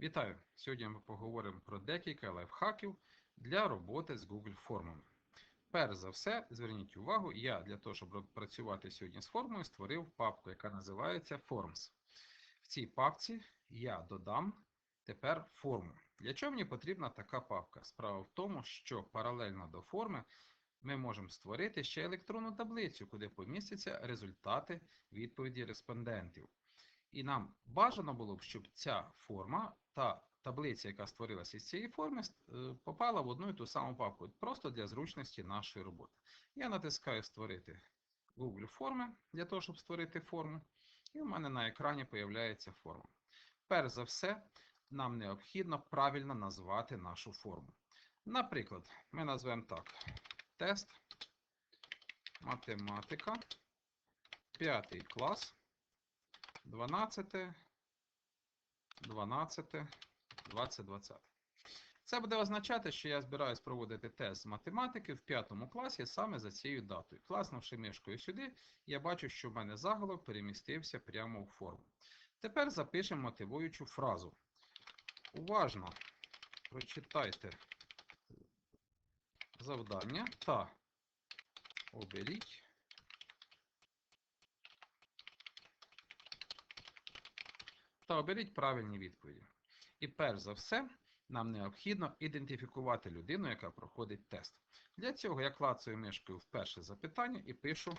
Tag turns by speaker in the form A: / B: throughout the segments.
A: Вітаю! Сьогодні ми поговоримо про декілька лайфхаків для роботи з Google формами. Перш за все, зверніть увагу, я для того, щоб працювати сьогодні з формою, створив папку, яка називається Forms. В цій папці я додам тепер форму. Для чого мені потрібна така папка? Справа в тому, що паралельно до форми ми можемо створити ще електронну таблицю, куди помістяться результати відповіді респондентів. І нам бажано було б, щоб ця форма та таблиця, яка створилася з цієї форми, е, попала в одну і ту саму папку, просто для зручності нашої роботи. Я натискаю Створити Google форми для того, щоб створити форму. І у мене на екрані з'являється форма. Перш за все, нам необхідно правильно назвати нашу форму. Наприклад, ми назвемо так: тест математика 5 клас. 12, 12, 20, 20. Це буде означати, що я збираюсь проводити тест з математики в 5 класі саме за цією датою. Класнувши мишкою сюди, я бачу, що в мене заголовок перемістився прямо у форму. Тепер запишемо мотивуючу фразу. Уважно прочитайте завдання та оберіть та оберіть правильні відповіді. І перш за все, нам необхідно ідентифікувати людину, яка проходить тест. Для цього я клацаю мишкою в перше запитання і пишу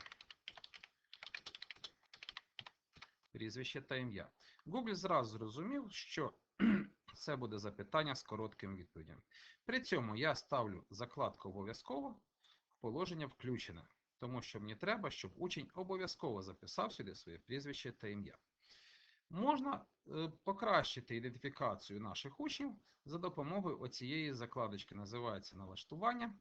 A: прізвище та ім'я. Google зразу зрозумів, що це буде запитання з коротким відповідям. При цьому я ставлю закладку обов'язково в положення включене, тому що мені треба, щоб учень обов'язково записав сюди своє прізвище та ім'я. Можна е, покращити ідентифікацію наших учнів за допомогою оцієї закладочки, називається налаштування.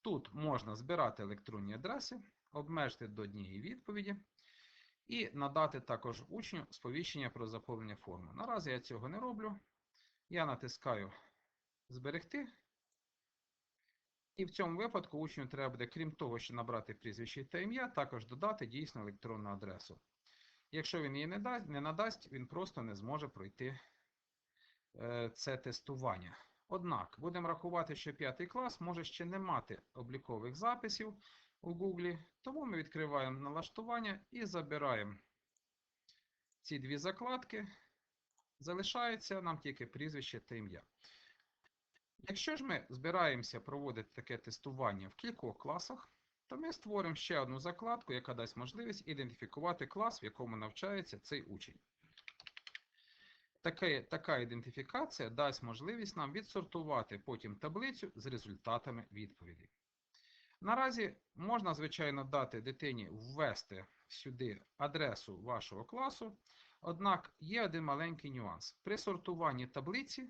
A: Тут можна збирати електронні адреси, обмежити до однієї відповіді і надати також учню сповіщення про заповнення форми. Наразі я цього не роблю. Я натискаю Зберегти. І в цьому випадку учню треба буде, крім того, що набрати прізвище та ім'я, також додати дійсну електронну адресу. Якщо він її не, дасть, не надасть, він просто не зможе пройти е, це тестування. Однак, будемо рахувати, що 5 клас може ще не мати облікових записів у Google, тому ми відкриваємо налаштування і забираємо ці дві закладки. Залишається нам тільки прізвище та ім'я. Якщо ж ми збираємося проводити таке тестування в кількох класах, то ми створимо ще одну закладку, яка дасть можливість ідентифікувати клас, в якому навчається цей учень. Таке, така ідентифікація дасть можливість нам відсортувати потім таблицю з результатами відповідей. Наразі можна, звичайно, дати дитині ввести сюди адресу вашого класу, однак є один маленький нюанс. При сортуванні таблиці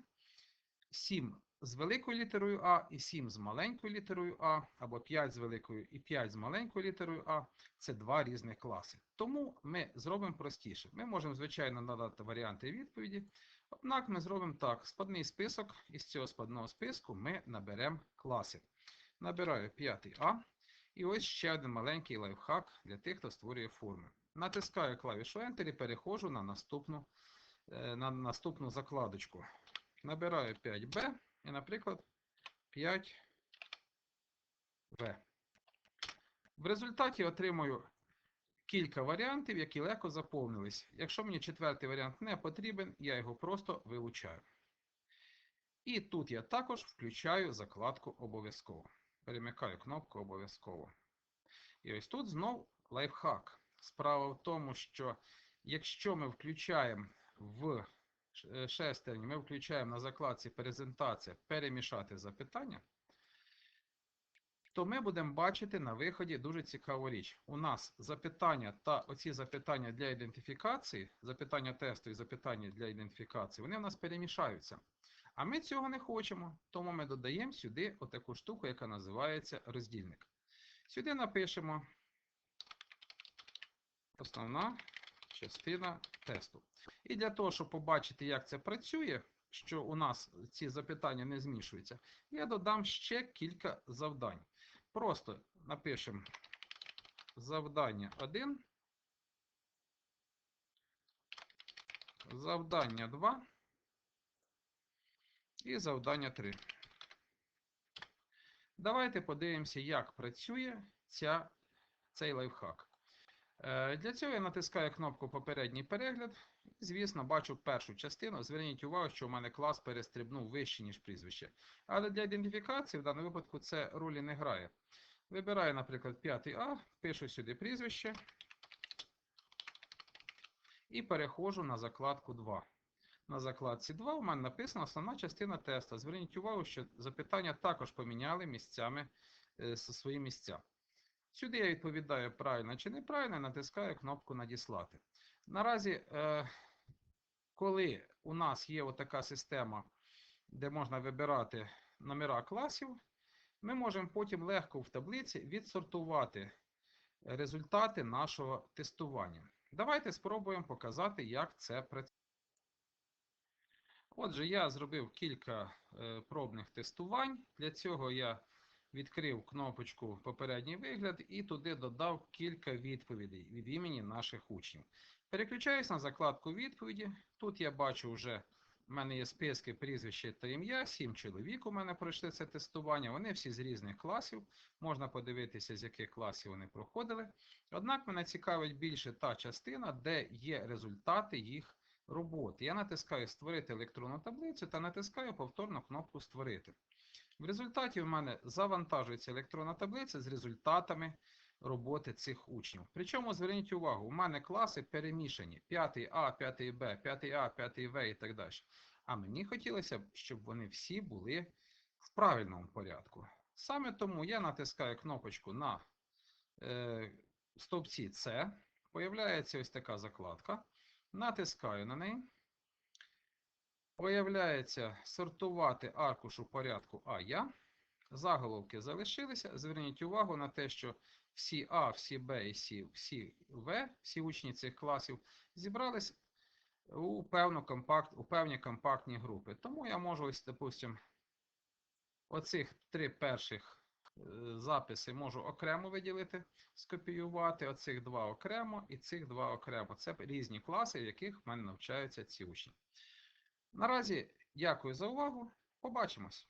A: 7 з великою літерою А і 7 з маленькою літерою А, або 5 з великою і 5 з маленькою літерою А це два різних класи. Тому ми зробимо простіше. Ми можемо, звичайно, надати варіанти відповіді. Однак ми зробимо так: спадний список, із цього спадного списку ми наберемо класи. Набираю 5 А. І ось ще один маленький лайфхак для тих, хто створює форми. Натискаю клавішу Enter і переходжу на наступну, е, на наступну закладочку. Набираю 5B і, наприклад, 5В. В результаті отримую кілька варіантів, які легко заповнились. Якщо мені четвертий варіант не потрібен, я його просто вилучаю. І тут я також включаю закладку обов'язково. Перемикаю кнопку обов'язково. І ось тут знов лайфхак. Справа в тому, що якщо ми включаємо в шестерні, ми включаємо на закладці презентація перемішати запитання, то ми будемо бачити на виході дуже цікаву річ. У нас запитання та оці запитання для ідентифікації, запитання тесту і запитання для ідентифікації, вони в нас перемішаються. А ми цього не хочемо, тому ми додаємо сюди отаку штуку, яка називається роздільник. Сюди напишемо основна частина тесту. І для того, щоб побачити, як це працює, що у нас ці запитання не змішуються, я додам ще кілька завдань. Просто напишемо завдання 1, завдання 2 І завдання 3. Давайте подивимося, як працює ця, цей лайфхак. Е, Для цього я натискаю кнопку Попередній перегляд. Звісно, бачу першу частину. Зверніть увагу, що у мене клас перестрибнув вище, ніж прізвище. Але для ідентифікації в даному випадку це ролі не грає. Вибираю, наприклад, 5А, пишу сюди прізвище і переходжу на закладку 2. На закладці 2 у мене написана основна частина теста. Зверніть увагу, що запитання також поміняли місцями е, свої місця. Сюди я відповідаю правильно чи неправильно, натискаю кнопку Надіслати. Наразі, е, коли у нас є отака система, де можна вибирати номера класів, ми можемо потім легко в таблиці відсортувати результати нашого тестування. Давайте спробуємо показати, як це працює. Отже, я зробив кілька е, пробних тестувань. Для цього я відкрив кнопочку Попередній вигляд і туди додав кілька відповідей від імені наших учнів. Переключаюсь на закладку відповіді. Тут я бачу вже, в мене є списки прізвище та ім'я. Сім чоловік у мене пройшли це тестування. Вони всі з різних класів. Можна подивитися, з яких класів вони проходили. Однак мене цікавить більше та частина, де є результати їх роботи. Я натискаю Створити електронну таблицю та натискаю повторно кнопку Створити. В результаті в мене завантажується електронна таблиця з результатами роботи цих учнів. Причому зверніть увагу, у мене класи перемішані: 5А, 5Б, 5А, 5В і так далі. А мені хотілося б, щоб вони всі були в правильному порядку. Саме тому я натискаю кнопочку на е, стовпці С. Появляється ось така закладка. Натискаю на неї. Появляється сортувати аркуш у порядку А я. Заголовки залишилися. Зверніть увагу на те, що всі А, всі Б і всі, всі В, всі учні цих класів зібрались у, певну компакт, у певні компактні групи. Тому я можу, ось, допустим, оцих три перших е, записи можу окремо виділити, скопіювати, оцих два окремо і цих два окремо. Це різні класи, в яких в мене навчаються ці учні. Наразі дякую за увагу. Побачимось!